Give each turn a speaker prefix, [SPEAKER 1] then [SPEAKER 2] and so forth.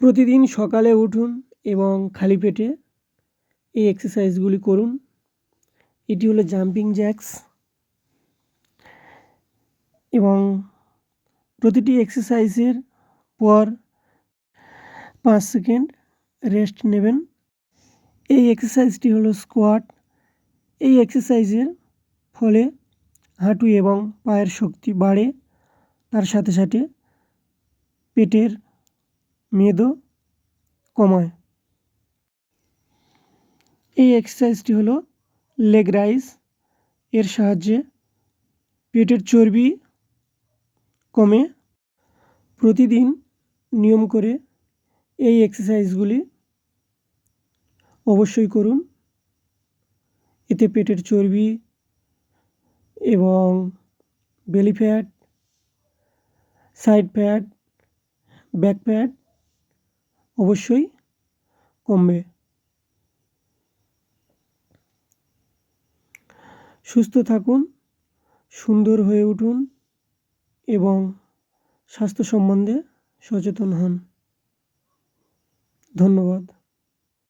[SPEAKER 1] প্রতিদিন সকালে উঠুন এবং খালি পেটে এই এক্সারসাইজগুলি করুন। এটি হলো জাম্পিং জ্যাক্স এবং প্রতিটি এক্সারসাইজের পর পাঁচ সেকেন্ড রেস্ট নেবেন। এই এক্সারসাইজটি হলো স্কোয়াট এই এক্সারসাইজের ফলে হাঁটু এবং পায়ের শক্তি বাড়ে। তার সাথে সাথে পেটের মেদও কমায় এই এক্সারসাইজটি হলো লেগ রাইস এর সাহায্যে পেটের চর্বি কমে প্রতিদিন নিয়ম করে এই এক্সারসাইজগুলি অবশ্যই করুন। এতে পেটের চর্বি এবং belly fat side fat back fat অবশ্যই কমবে। সুস্থ থাকুন সুন্দর হয়ে উঠুন এবং স্বাস্থ্য সম্বন্ধে সচেতন হন। ধন্যবাদ।